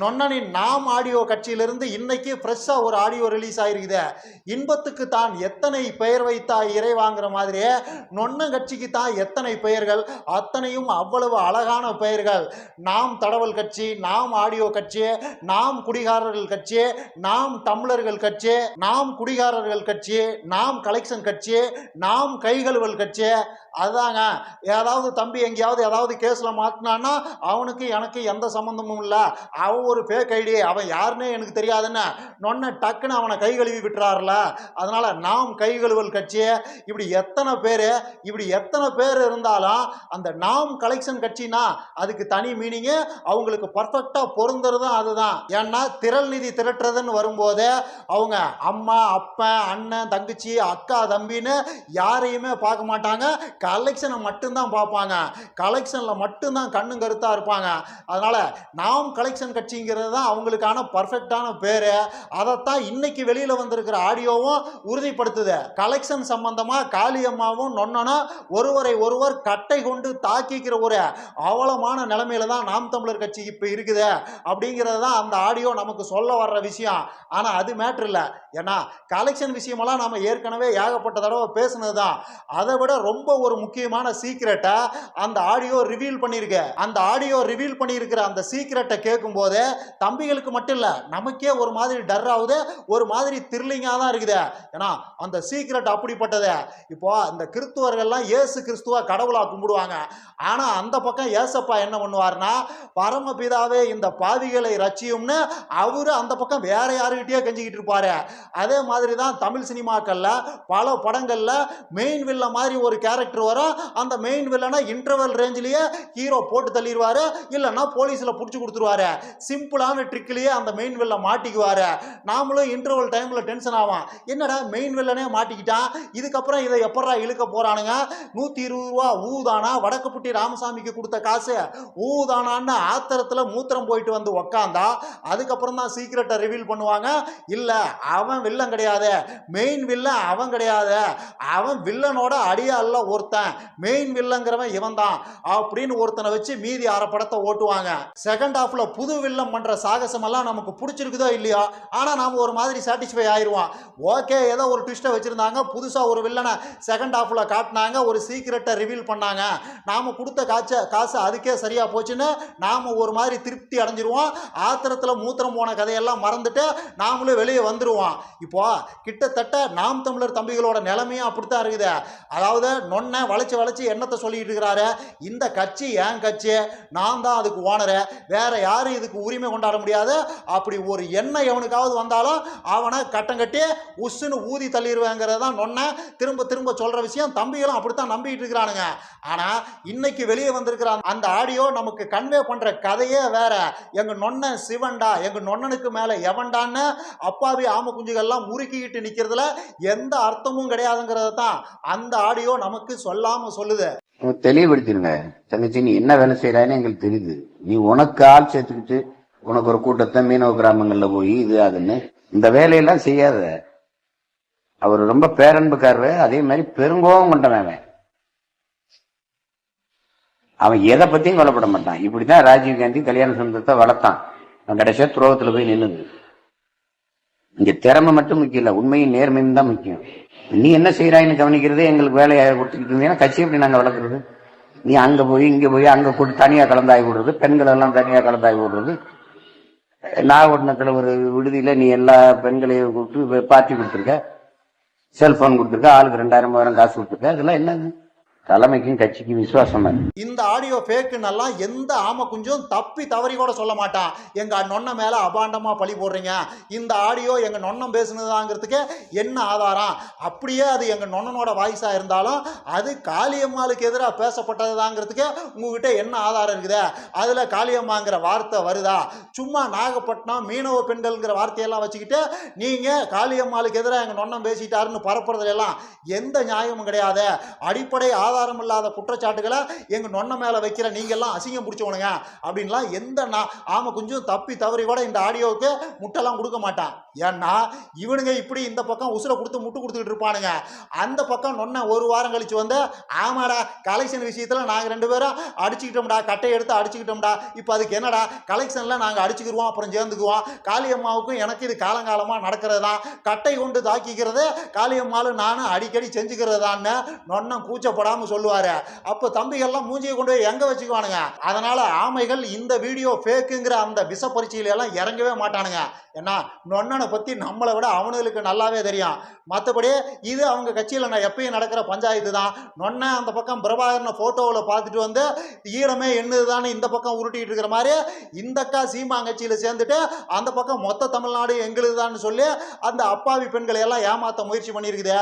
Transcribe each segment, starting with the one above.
நொன்னனின் நாம் ஆடியோ கட்சியிலிருந்து இன்னைக்கு ஃப்ரெஷ்ஷாக ஒரு ஆடியோ ரிலீஸ் ஆயிருக்குது. இன்பத்துக்கு தான் எத்தனை பெயர் வைத்தா இறைவாங்கிற மாதிரியே நொன்ன கட்சிக்கு தான் எத்தனை பெயர்கள் அத்தனையும் அவ்வளவு அழகான பெயர்கள். நாம் தடவல் கட்சி நாம் ஆடியோ கட்சி நாம் குடிகாரர்கள் கட்சி நாம் தமிழர்கள் கட்சி நாம் குடிகாரர்கள் கட்சி நாம் கலெக்ஷன் கட்சி நாம் கைகழுவல் கட்சி அதாங்க ஏதாவது தம்பி எங்கேயாவது ஏதாவது கேஸில் மாட்டினான்னா அவனுக்கு எனக்கு எந்த சம்மந்தமும் இல்லை. அவன் ஒரு பேக் ஐடி அவன் யாருன்னே எனக்கு தெரியாதுன்னு நொன்ன டக்குன்னு அவனை கை கழுவி விட்டுறாருல. அதனால் நாம் கை கழுவல் கட்சி இப்படி எத்தனை பேர் இப்படி எத்தனை பேர் இருந்தாலும் அந்த நாம் கலெக்ஷன் கட்சினா அதுக்கு தனி மீனிங்கு அவங்களுக்கு பர்ஃபெக்டாக பொருந்துறதும் அதுதான். ஏன்னா திரள் நிதி திரட்டுறதுன்னு வரும்போது அவங்க அம்மா அப்பன் அண்ணன் தங்கச்சி அக்கா தம்பின்னு யாரையுமே பார்க்க மாட்டாங்க. கலெக்ஷனை மட்டும்தான் பார்ப்பாங்க. கலெக்ஷனில் மட்டும்தான் கண்ணும் கருத்தாக இருப்பாங்க. அதனால் நாம் கலெக்ஷன் கட்சிங்கிறது தான் அவங்களுக்கான பர்ஃபெக்டான பேர். அதைத்தான் இன்னைக்கு வெளியில் வந்திருக்கிற ஆடியோவும் உறுதிப்படுத்துது. கலெக்ஷன் சம்பந்தமாக காளியம்மாவும் நொன்னனும் ஒருவரை ஒருவர் கட்டை கொண்டு தாக்கிக்கிற ஒரு அவலமான நிலைமையில தான் நாம் தமிழர் கட்சி இப்போ இருக்குது. அப்படிங்கிறது தான் அந்த ஆடியோ நமக்கு சொல்ல வர்ற விஷயம். ஆனால் அது மேட்ரு இல்லை. ஏன்னா கலெக்ஷன் விஷயமெல்லாம் நம்ம ஏற்கனவே ஏகப்பட்ட தடவை பேசுனது தான் அதை விட ரொம்ப ஒரு முக்கியமான சீக்ரெட்டை அந்த ஆடியோ ரிவீல் பண்ணியிருக்கு. அந்த ஆடியோ ரிவீல் பண்ணியிருக்கிற அந்த சீக்ரெட்டை கேட்கும்போது தம்பிகளுக்கு மட்டும் இல்லை நமக்கே ஒரு மாதிரி டர் ஆகுது ஒரு மாதிரி த்ரில்லிங்காக தான் இருக்குது. ஏன்னா அந்த சீக்ரெட் அப்படிப்பட்டது. இப்போ இந்த கிறிஸ்துவர்கள்லாம் இயேசு கிறிஸ்துவா கடவுளாக கும்பிடுவாங்க. ஆனால் அந்த பக்கம் ஏசப்பா என்ன பண்ணுவார்னா பரமபிதாவே இந்த பாவிகளை ரட்சியும்னு அவரு அந்த பக்கம் வேற யாருக்கிட்டேயோ கெஞ்சிக்கிட்டு இருப்பாரு. அதே மாதிரி தான் தமிழ் சினிமாக்களில் பல படங்களில் மெயின் வில்ல மாதிரி ஒரு கேரக்டர் வரும். அந்த மெயின் வில்லனை இன்டர்வல் ரேஞ்சிலேயே ஹீரோ போட்டு தள்ளிடுவாரு. இல்லைன்னா போலீஸில் பிடிச்சி கொடுத்துருவாரு. சிம்பிளான ட்ரிக்லேயே அந்த மெயின் வில்ல மாட்டிக்குவாரு. நாமளும் இன்டர்வல் டைமில் டென்ஷன் ஆகும் என்னடா மெயின் வில்லனே மாட்டிக்கிட்டான் இதுக்கப்புறம் இதை எப்படா இழுக்க போறானுங்க? நூற்றி இருபது ரூபா ஊதானா? வடக்குப்பட்டி ராமசாமிக்கு கொடுத்த காசு ஊதானான்னு ஆத்திரத்தில் மூத்திரம் போயிட்டு வந்து உக்காந்தா அதுக்கப்புறம் தான் சீக்கிரட்டை ரிவீல் பண்ணுவாங்க. இல்லை அவன் வில்லன் கிடையாது. மெயின் வில்லன் அவன் கிடையாது. அவன் வில்லனோட அடியால ஒருத்தன் மெயின் வில்லங்கிறவன் இவன் தான் அப்படின்னு ஒருத்தனை வச்சு மீதி அரை படத்தை ஓட்டுவாங்க செகண்ட் ஹாஃப்ல புது வில்லம் பண்ற சாகசம் எல்லாம் நமக்கு பிடிச்சிருக்குதோ இல்லையோ? ஆனா நாம ஒரு மாதிரி சாட்டிஸ்ஃபை ஆயிடுவோம் ஓகே ஏதோ ஒரு ட்விஸ்ட்டை வச்சிருந்தாங்க புதுசாக ஒரு வில்லனை செகண்ட் ஹாஃப்ல காட்டினாங்க ஒரு சீக்கிரட்டை ரிவீல் பண்ணாங்க. நாம கொடுத்த காய்ச்ச காசு அதுக்கே சரியா போச்சுன்னு நாம ஒரு மாதிரி திருப்தி அடைஞ்சிருவோம். ஆத்திரத்தில் மூத்திரம் போன கதையெல்லாம் மறந்துட்டு நாமளும் வெளியே வந்துருவோம். இப்போ கிட்டத்தட்ட நாம் தமிழர் தம்பிகளோட நிலைமையும் அப்படித்தான் இருக்குது. அதாவது நொன்னை வளைச்சு வளைச்சு எண்ணத்தை சொல்லிட்டு இருக்கிறாரு? இந்த கட்சி என் கட்சி? நான் தான் அதுக்கு ஓனரு. வேற யாரும் இதுக்கு உரிமை கொண்டாட முடியாது. அப்படி ஒரு எண்ணம் எவனுக்காவது வந்தாலும் அவனை கட்டம் கட்டி உஸ்ஸுன்னு ஊதி தள்ளிடுவேங்கிறது தான் நொன்னை திரும்ப திரும்ப சொல்ற விஷயம் தம்பிகளும் அப்படித்தான் நம்பிக்கிட்டு இருக்கிறானுங்க. ஆனா இன்னைக்கு வெளியே வந்திருக்கிற அந்த ஆடியோ நமக்கு கன்வே பண்ற கதையே வேற. எங்க நொன்ன சிவன்டா எங்க நொன்னனுக்கு மேல எவன்டான்னு அப்பாவி ஆம குஞ்சுகள்லாம் முறுக்கிக்கிட்டு நிக்கிறதுல எந்த அர்த்தமும் கிடையாதுங்கிறத தான் அந்த ஆடியோ நமக்கு சொல்லாம சொல்லுத. தெளிவுபடுத்திருங்க தங்கச்சி நீ என்ன வேலை செய்யறான்னு எங்களுக்கு தெரியுது. நீ உனக்கு ஆள் சேர்த்துக்கிட்டு உனக்கு ஒரு கூட்டத்தை மீனவ கிராமங்கள்ல போய் இது அதுன்னு இந்த வேலையெல்லாம் செய்யாத. அவர் ரொம்ப பேரன்புக்காரரு. அதே மாதிரி பெருங்கோபம் கொண்டவன் அவன். அவன் எதை பத்தியும் கவலைப்பட மாட்டான். இப்படிதான் ராஜீவ் காந்தி கல்யாண சுந்தரத்தை வளர்த்தான். அவன் கடைசியா துரோகத்துல போய் நின்னுது. இங்க திறமை மட்டும் முக்கியம் இல்ல உண்மையும் நேர்மையும் தான் முக்கியம். நீ என்ன செய்யறாயின்னு கவனிக்கிறதே எங்களுக்கு வேலையை கொடுத்துக்கிட்டு இருந்தீங்கன்னா கட்சி எப்படி நாங்க வளர்க்குறது? நீ அங்க போய் இங்க போய் அங்க கூட்டு தனியா கலந்தாய் விடுறது பெண்கள் எல்லாம் தனியா கலந்தாய் விடுறது. நாகப்பட்டினத்துல ஒரு விடுதியில நீ எல்லா பெண்களையும் கூப்பிட்டு பார்ட்டி கொடுத்துருக்க செல்போன் கொடுத்துருக்க ஆளுக்கு ரெண்டாயிரம் மூவாயிரம் காசு கொடுத்துருக்க இதெல்லாம் என்னது? தலைமைக்கும் கட்சிக்கும் விசுவாசம் இந்த ஆடியோ ஃபேக்குன்னெல்லாம் எந்த ஆம குஞ்சும் தப்பி தவறி கூட சொல்ல மாட்டான். எங்க நொன்ன மேல அபாண்டமா பழி போடுறீங்க. இந்த ஆடியோ எங்க நொன்னம் பேசுனதாங்கிறதுக்கு என்ன ஆதாரம்? அப்படியே அது எங்க நொன்னனோட வாய்ஸா இருந்தாலும் அது காளியம்மாளுக்கு எதிராக பேசப்பட்டதுதாங்கிறதுக்கு உங்ககிட்ட என்ன ஆதாரம் இருக்குது? அதுல காளியம்மாங்கிற வார்த்தை வருதா? சும்மா நாகப்பட்டினம் மீனவ பெண்கள்ங்கிற வார்த்தையெல்லாம் வச்சுக்கிட்டு நீங்க காளியம்மாளுக்கு எதிராக எங்க நொன்னம் பேசிட்டாருன்னு பரப்புறதுல எல்லாம் எந்த நியாயமும் கிடையாது. அடிப்படை ஆதாரம் ஆதாரம் இல்லாத குற்றச்சாட்டுகளை எங்கள் நொன்ன மேலே வைக்கிற நீங்கள்லாம் அசிங்கம் பிடிச்சவனுங்க அப்படின்லாம் எந்த நான் ஆமாம் கொஞ்சம் தப்பி தவறி கூட இந்த ஆடியோவுக்கு முட்டெல்லாம் கொடுக்க மாட்டான். ஏன்னா இவனுங்க இப்படி இந்த பக்கம் உசுரை கொடுத்து முட்டு கொடுத்துக்கிட்டு இருப்பானுங்க. அந்த பக்கம் நொன்ன ஒரு வாரம் கழிச்சு வந்து ஆமாடா கலெக்ஷன் விஷயத்தில் நாங்கள் ரெண்டு பேரும் அடிச்சுக்கிட்டோம்டா கட்டை எடுத்து அடிச்சுக்கிட்டோம்டா. இப்போ அதுக்கு என்னடா கலெக்ஷனில் நாங்கள் அடிச்சுக்கிடுவோம் அப்புறம் சேர்ந்துக்குவோம். காளியம்மாவுக்கும் எனக்கு இது காலங்காலமாக நடக்கிறது தான் கட்டை கொண்டு தாக்கிக்கிறது காளியம்மாலும் நானும் அடிக்கடி செஞ்சுக்கிறதான்னு நொன்னம் கூச்சப்படாமல் சொல்லுவார். அப்போ தம்பிகள்லாம் மூஞ்சியை கொண்டு போய் எங்கே வச்சுக்குவானுங்க? அதனால் ஆமைகள் இந்த வீடியோ ஃபேக்குங்கிற அந்த விஷ பரீட்சையில எல்லாம் இறங்கவே மாட்டானுங்க. ஏன்னா நொன்னனை பத்தி நம்மளை விட அவனுங்களுக்கு நல்லாவே தெரியும். மற்றபடி இது அவங்க கட்சியில் நான் எப்பயும் நடக்கிற பஞ்சாயத்து தான். நொன்ன அந்த பக்கம் பிரபாகரனை ஃபோட்டோவில் பார்த்துட்டு வந்து ஈரமே என்னதுதான்னு இந்த பக்கம் உருட்டிட்டு இருக்கிற மாதிரி இந்த அக்கா சீமாங்கட்சியில் சேர்ந்துட்டு அந்த பக்கம் மொத்த தமிழ்நாடு எங்களுதுதான்னு சொல்லி அந்த அப்பாவி பெண்களை எல்லாம் ஏமாத்த முயற்சி பண்ணியிருக்குது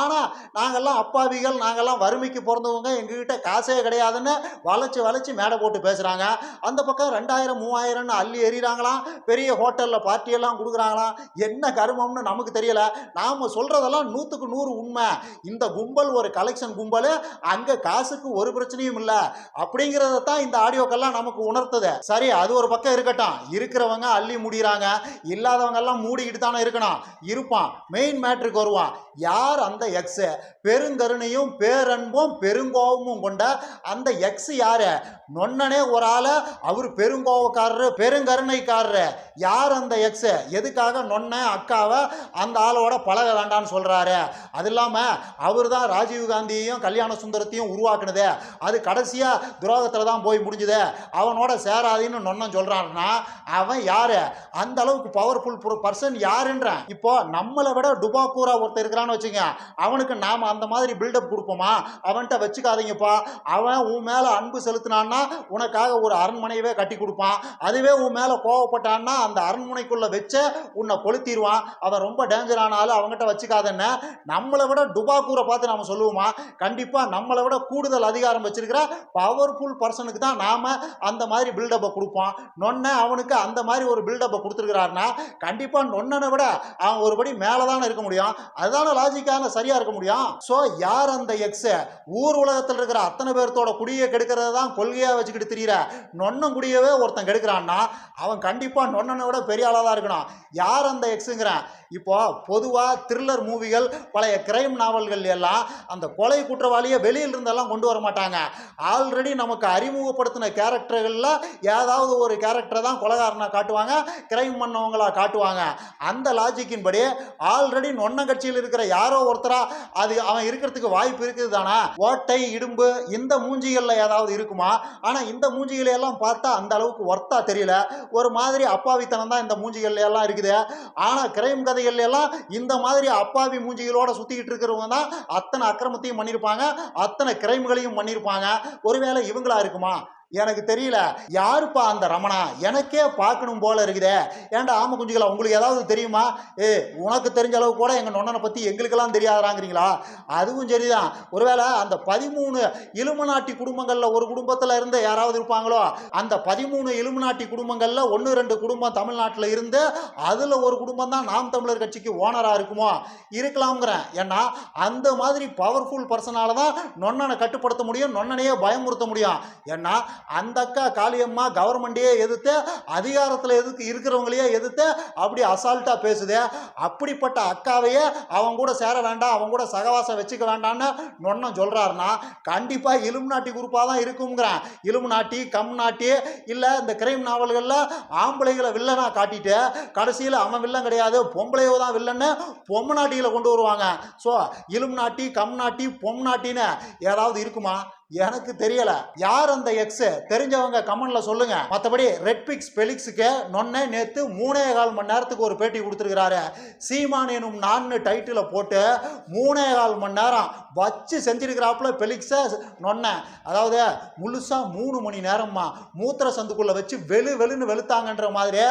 ஆனால் நாங்கள்லாம் அப்பாவிகள் நாங்கெல்லாம் வறுமைக்கு பிறந்தவங்க எங்ககிட்ட காசே கிடையாதுன்னு வளைச்சு வளைச்சு மேடை போட்டு பேசுகிறாங்க அந்த பக்கம் ரெண்டாயிரம் மூவாயிரம்னு அள்ளி எறிகிறாங்களாம் பெரிய ஹோட்டலில் பார்ட்டியெல்லாம் கொடுக்குறாங்களாம். என்ன கருமம்னு நமக்கு தெரியல. நாம் சொல்கிறதெல்லாம் நூற்றுக்கு நூறு உண்மை. இந்த கும்பல் ஒரு கலெக்ஷன் கும்பல். அங்கே காசுக்கு ஒரு பிரச்சனையும் இல்லை. அப்படிங்கிறத தான் இந்த ஆடியோக்கெல்லாம் நமக்கு உணர்த்துது. சரி அது ஒரு பக்கம் இருக்கட்டும். இருக்கிறவங்க அள்ளி முடிகிறாங்க இல்லாதவங்க எல்லாம் மூடிக்கிட்டு தானே இருக்கணும். இருப்பான். மெயின் மேட்ருக்கு வருவான். யார் அந்த எக்ஸ் பெருங்கருணையும் பேரன்பும் பெருங்கோபமும் கொண்ட அந்த எக்ஸ் யாரு? நொன்னனே ஒரு ஆளை அவர் பெருங்கோவக்காரரு பெருங்கருணைக்காரரு. யார் அந்த எக்ஸு எதுக்காக நொன்ன அக்காவை அந்த ஆளோட பழக வேண்டான்னு சொல்கிறாரு அது இல்லாமல் அவர் தான் ராஜீவ் காந்தியையும் கல்யாண சுந்தரத்தையும் உருவாக்குனது. அது கடைசியாக துரோகத்தில் தான் போய் முடிஞ்சுது. அவனோட சேராதின்னு நொன்னன் சொல்கிறாருன்னா அவன் யார்? அந்த அளவுக்கு பவர்ஃபுல் பர்சன் யாருன்றான். இப்போ நம்மளை விட டுபாக்கூரா ஒருத்தர் இருக்கிறான்னு வச்சுங்க அவனுக்கு நாம் அந்த மாதிரி பில்டப் கொடுப்போமா? அவன்கிட்ட வச்சுக்காதீங்கப்பா. அவன் உன் மேலே அன்பு செலுத்தினான்னா உனக்காக ஒரு அரண்மனையவே கட்டி கொடுப்பான். அதுவே உன் மேலே கோவப்பட்டான்னா அந்த அரண்மனைக்குள்ளே வச்சு உன்னை கொளுத்திடுவான். அவன் ரொம்ப டேஞ்சர் ஆனாலும் அவங்ககிட்ட வச்சுக்காதன்னு. நம்மளை விட டுபாக்கூரை பார்த்து நம்ம சொல்லுவோமா? கண்டிப்பாக நம்மளை விட கூடுதல் அதிகாரம் வச்சிருக்கிற பவர்ஃபுல் பர்சனுக்கு தான் நாம் அந்த மாதிரி பில்டப்பை கொடுப்போம். நொன்ன அவனுக்கு அந்த மாதிரி ஒரு பில்டப்பை கொடுத்துருக்கிறாருன்னா கண்டிப்பாக நொன்னனை விட அவன் ஒருபடி மேலே தானே இருக்க முடியும். அதுதான லாஜிக்கான சரியாக இருக்க முடியும். ஸோ யார் அந்த எக்ஸ் ஊர் உலகத்தில் இருக்கிற அத்தனை பேர்த்தோட குடியை கெடுக்கிறது தான் குடியாக வச்சுக்கிட்டு திரியிற. நொன்னன் குடியவே ஒருத்தன் கெடுக்கிறான்னா அவன் கண்டிப்பாக நொன்னனை விட பெரிய ஆளாக தான் இருக்கணும். யார் அந்த எக்ஸுங்கிறேன் இப்போ பொதுவாக த்ரில்லர் மூவிகள் பழைய கிரைம் நாவல்கள் எல்லாம் அந்த கொலை குற்றவாளியை வெளியில் இருந்தெல்லாம் கொண்டு வர மாட்டாங்க. ஆல்ரெடி நமக்கு அறிமுகப்படுத்தின கேரக்டர்களில் ஏதாவது ஒரு கேரக்டரை தான் கொலகாரனாக காட்டுவாங்க கிரைம் பண்ணவங்களா காட்டுவாங்க. அந்த லாஜிக்கின் படி ஆல்ரெடி நொன்ன கட்சியில் இருக்கிற யாரோ ஒருத்தரா அது அவன் இருக்கிறதுக்கு வாய்ப்பு இருக்குது தானே ஓட்டை இடும்பு இந்த மூஞ்சிகளில் ஏதாவது இருக்குமா? ஆனால் இந்த மூஞ்சிகளை எல்லாம் பார்த்தா அந்த அளவுக்கு ஒர்த்தா தெரியல. ஒரு மாதிரி அப்பாவித்தனம் தான் இந்த மூஞ்சிகள் எல்லாம் இருக்குது. ஆனால் கிரைம் கதைகள் எல்லாம் இந்த மாதிரி அப்பாவி மூஞ்சிகளோட சுற்றிக்கிட்டு இருக்கிறவங்க தான் அத்தனை அக்கிரமத்தையும் பண்ணியிருப்பாங்க அத்தனை கிரைம்களையும் பண்ணியிருப்பாங்க ஒருவேளை இவங்களா இருக்குமா? எனக்கு தெரியல. யாருப்பா அந்த ரமணா? எனக்கே பார்க்கணும் போல இருக்குதே. ஏன்டா ஆம குஞ்சுகளா உங்களுக்கு ஏதாவது தெரியுமா? ஏ உனக்கு தெரிஞ்ச அளவு கூட எங்கள் நொண்ணனை பற்றி எங்களுக்கெல்லாம் தெரியாதாங்கிறீங்களா அதுவும் சரிதான். ஒருவேளை அந்த பதிமூணு இலுமநாட்டி குடும்பங்களில் ஒரு குடும்பத்தில் இருந்து யாராவது இருப்பாங்களோ அந்த பதிமூணு இலுமநாட்டி குடும்பங்களில் ஒன்று ரெண்டு குடும்பம் தமிழ்நாட்டில் இருந்து அதில் ஒரு குடும்பம் தான் நாம் தமிழர் கட்சிக்கு ஓனராக இருக்குமோ? இருக்கலாம்ங்கிறேன். ஏன்னா அந்த மாதிரி பவர்ஃபுல் பர்சனால தான் நொன்னனை கட்டுப்படுத்த முடியும் நொன்னனையே பயமுறுத்த முடியும். ஏன்னா அந்த அக்கா காளியம்மா கவர்மெண்ட்டையே எதிர்த்து அதிகாரத்தில் எதுக்கு இருக்கிறவங்களையே எதிர்த்து அப்படி அசால்ட்டாக பேசுது. அப்படிப்பட்ட அக்காவையே அவங்க கூட சேர வேண்டாம் அவங்க கூட சகவாசம் வச்சுக்க வேண்டாம்னு நொன்னம் சொல்கிறாருன்னா கண்டிப்பாக இலும் நாட்டி குரூப்பாக தான் இருக்குங்கிறேன் இலும் நாட்டி கம் நாட்டி இல்லை இந்த கிரைம் நாவல்களில் ஆம்பளைகளை வில்லனா காட்டிட்டு கடைசியில் அவன் வில்லன் கிடையாது பொம்பளையோ தான் வில்லன்னு பொம்மை நாட்டியில் கொண்டு வருவாங்க. ஸோ இலும் நாட்டி கம் நாட்டி பொம் நாட்டின்னு ஏதாவது இருக்குமா? எனக்கு தெரியல. யார் அந்த எக்ஸ் தெரிஞ்சவங்க கமெண்ட்ல சொல்லுங்க. மற்றபடி ரெட் பிக்ஸ் பெலிக்ஸுக்கு நொன்னே நேத்து மூணே கால் மணி நேரத்துக்கு ஒரு பேட்டி கொடுத்துருக்கிறாரு. சீமான் எனும் நான்னு டைட்டில போட்டு மூணே கால் மணி நேரம் வச்சு செஞ்சிருக்கிறாப்புல பெலிக்ஸை நொன்ன அதாவது முழுசாக மூணு மணி நேரம்மா. மூத்திர சந்துக்குள்ளே வச்சு வெளு வெளுன்னு வெளுத்தாங்கன்ற மாதிரி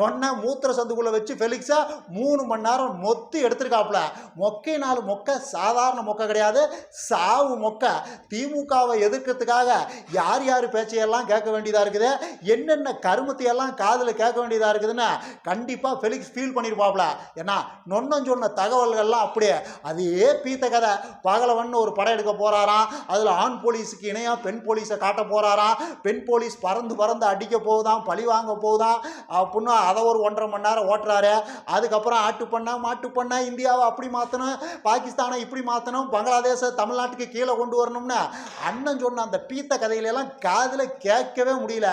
நொன்ன மூத்திர சந்துக்குள்ளே வச்சு ஃபெலிக்ஸை மூணு மணி நேரம் மொத்து எடுத்திருக்காப்புல. மொக்கை நாலு மொக்க சாதாரண மொக்க கிடையாது சாவு மொக்க. திமுகவை எதிர்க்கிறதுக்காக யார் யார் பேச்சையெல்லாம் கேட்க வேண்டியதாக இருக்குது? என்னென்ன கருமத்தையெல்லாம் காதில் கேட்க வேண்டியதாக இருக்குதுன்னு கண்டிப்பாக ஃபெலிக்ஸ் ஃபீல் பண்ணியிருப்பாப்புல ஏன்னா நொன்னம் சொன்ன தகவல்கள்லாம் அப்படியே அதே பீத்த கதை. பகலவன் ஒரு படம் எடுக்க போகிறாராம் அதில் ஆண் போலீஸுக்கு இணையாக பெண் போலீஸை காட்ட போகிறாராம் பெண் போலீஸ் பறந்து பறந்து அடிக்க போகுதான் பழி வாங்க போகுதான் அப்படின்னு அதை ஒரு ஒன்றரை மணி நேரம் ஓட்டுறாரு. அதுக்கப்புறம் ஆட்டு பண்ணா மாட்டு பண்ணா இந்தியாவை அப்படி மாற்றணும் பாகிஸ்தானை இப்படி மாற்றணும் பங்களாதேஷை தமிழ்நாட்டுக்கு கீழே கொண்டு வரணும்னு அண்ணன் சொன்ன அந்த பீத்த கதையிலெல்லாம் காதில் கேட்கவே முடியல.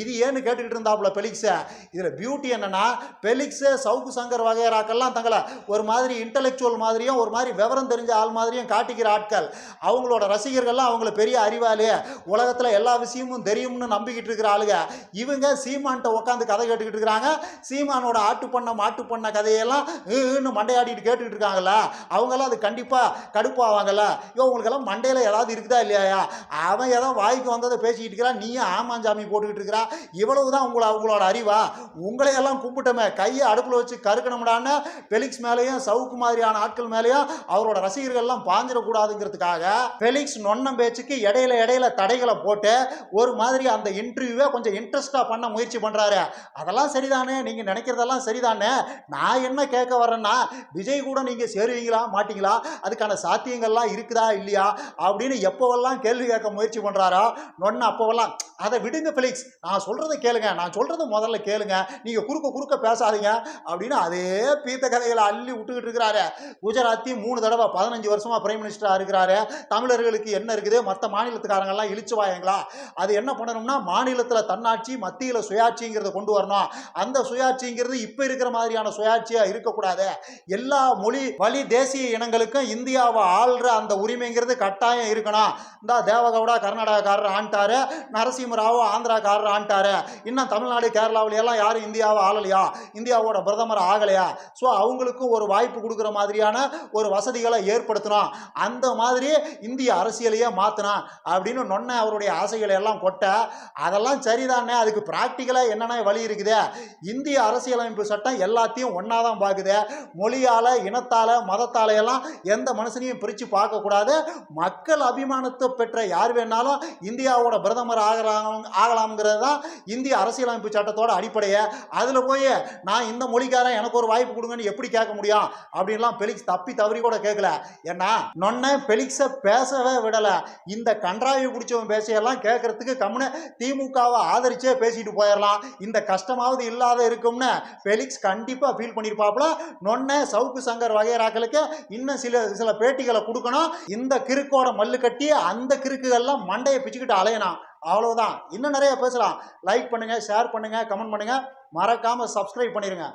இது ஏன்னு கேட்டுக்கிட்டு இருந்தாப்புல பெலிக்ஸை? இதில் பியூட்டி என்னன்னா பெலிக்ஸு சவுக்கு சங்கர் வகையராக்கெல்லாம் தங்களை ஒரு மாதிரி இன்டலெக்சுவல் மாதிரியும் ஒரு மாதிரி விவரம் தெரிஞ்ச ஆள் மாதிரியும் காட்டி காட்டிக்கிற ஆட்கள். அவங்களோட ரசிகர்கள்லாம் அவங்கள பெரிய அறிவாளி உலகத்தில் எல்லா விஷயமும் தெரியும்னு நம்பிக்கிட்டு இருக்கிற ஆளுங்க இவங்க சீமான்கிட்ட உட்காந்து கதை கேட்டுக்கிட்டு இருக்கிறாங்க. சீமானோட ஆட்டு பண்ண மாட்டு பண்ண கதையெல்லாம் ஈன்னு மண்டையாடிட்டு கேட்டுக்கிட்டு இருக்காங்களா அவங்கெல்லாம் அது கண்டிப்பாக கடுப்பாவாங்கல்ல. ஐயோ உங்களுக்கெல்லாம் மண்டையில் ஏதாவது இருக்குதா இல்லையா அவன் ஏதோ வாய்க்கு வந்ததை பேசிக்கிட்டு இருக்கிறான் நீயும் ஆமாஞ்சாமி போட்டுக்கிட்டு இருக்கிறா. இவ்வளவு தான் உங்களை அவங்களோட அறிவா? உங்களையெல்லாம் கும்பிட்டோமே. கையை அடுப்பில் வச்சு கருக்கணும்டான்னு பெலிக்ஸ் மேலேயும் சவுக்கு மாதிரியான ஆட்கள் மேலேயும் அவரோட ரசிகர்கள்லாம் கூடாதுங்கிறதுக்காக பெலிக்ஸ் நொன்னம் பேச்சுக்கு இடையில இடையில தடைகளை போட்டு ஒரு மாதிரி அந்த இன்டர்வியூவை கொஞ்சம் இன்ட்ரெஸ்டாக பண்ண முயற்சி பண்ணுறாரு அதெல்லாம் சரிதானே? நீங்கள் நினைக்கிறதெல்லாம் சரிதானே? நான் என்ன கேட்க வரேன்னா விஜய் கூட நீங்கள் சேருவீங்களா? மாட்டீங்களா? அதுக்கான சாத்தியங்கள்லாம் இருக்குதா? இல்லையா? அப்படின்னு எப்போவெல்லாம் கேள்வி கேட்க முயற்சி பண்ணுறாரோ நொன்ன அப்போவெல்லாம் அதை விடுங்க ஃபெலிக்ஸ் நான் சொல்கிறத கேளுங்க. நான் சொல்கிறத முதல்ல கேளுங்க. நீங்கள் குறுக்க குறுக்க பேசாதீங்க அப்படின்னு அதே பீத்த கதைகளை அள்ளி விட்டுக்கிட்டு இருக்கிறாரு. குஜராத்தி மூணு தடவை பதினஞ்சு வருஷமாக பிரைம் மினிஸ்டர் மினிஸ்டராக இருக்கிறாரு? தமிழர்களுக்கு என்ன இருக்குது? மற்ற மாநிலத்துக்காரங்கெல்லாம் இழிச்சு வாயங்களா? அது என்ன பண்ணணும்னா மாநிலத்தில் தன்னாட்சி மத்தியில் சுயாட்சிங்கிறத கொண்டு வரணும். அந்த சுயாட்சிங்கிறது இப்போ இருக்கிற மாதிரியான சுயாட்சியாக இருக்கக்கூடாது. எல்லா மொழி வழி தேசிய இனங்களுக்கும் இந்தியாவை ஆள்ற அந்த உரிமைங்கிறது கட்டாயம் இருக்கணும். இந்த தேவகவுடா கர்நாடகாக்காரர் ஆண்டாரு நரசிம்மராவோ ஆந்திராக்காரர் ஆண்டாரு இன்னும் தமிழ்நாடு கேரளாவில எல்லாம் யாரும் இந்தியாவை ஆளலையா? இந்தியாவோட பிரதமர் ஆகலையா? ஸோ அவங்களுக்கும் ஒரு வாய்ப்பு கொடுக்குற மாதிரியான ஒரு வசதிகளை ஏற்படுத்தணும். அந்த மாதிரி இந்திய அரசியலையே மாற்றணும் அப்படின்னு நொன்ன அவருடைய ஆசைகளை எல்லாம் கொட்ட அதெல்லாம் சரிதானே? அதுக்கு ப்ராக்டிக்கலாக என்னென்ன வழி இருக்குது? இந்திய அரசியலமைப்பு சட்டம் எல்லாத்தையும் ஒன்றா தான் பார்க்குது மொழியால் இனத்தால் மதத்தால் எல்லாம் எந்த மனுஷனையும் பிரித்து பார்க்கக்கூடாது. மக்கள் அபிமானத்தை பெற்ற யார் வேணாலும் இந்தியாவோட பிரதமர் ஆகலாம் ஆகலாம்ங்கிறது தான் இந்திய அரசியலமைப்பு சட்டத்தோட அடிப்படையை. அதில் போய் நான் இந்த மொழிக்காரன் எனக்கு ஒரு வாய்ப்பு கொடுங்கன்னு எப்படி கேட்க முடியும்? அப்படின்லாம் பெலிக்ஸ் தப்பி தவறி கூட கேட்கல. ஏன்னா நொன்ன பெலிக்ஸை பேசவே விடலை. இந்த கன்றாவி பிடிச்சவன் பேசையெல்லாம் கேட்கறதுக்கு கம்முன்னு திமுகவை ஆதரிச்சே பேசிட்டு போயிடலாம். இந்த கஷ்டமாவது இல்லாத இருக்கும்னு ஃபெலிக்ஸ் கண்டிப்பாக ஃபீல் பண்ணியிருப்பாப்புல நொன்ன சவுக்கு சங்கர் வகையராக்களுக்கு இன்னும் சில சில பேட்டிகளை கொடுக்கணும். இந்த கிறுக்கோட மல்லு கட்டி அந்த கிறுக்குகள்லாம் மண்டையை பிச்சுக்கிட்டு அலையணும். அவ்வளோதான் இன்னும் நிறைய பேசலாம். லைக் பண்ணுங்கள் ஷேர் பண்ணுங்கள் கமெண்ட் பண்ணுங்கள் மறக்காமல் சப்ஸ்கிரைப் பண்ணிடுங்க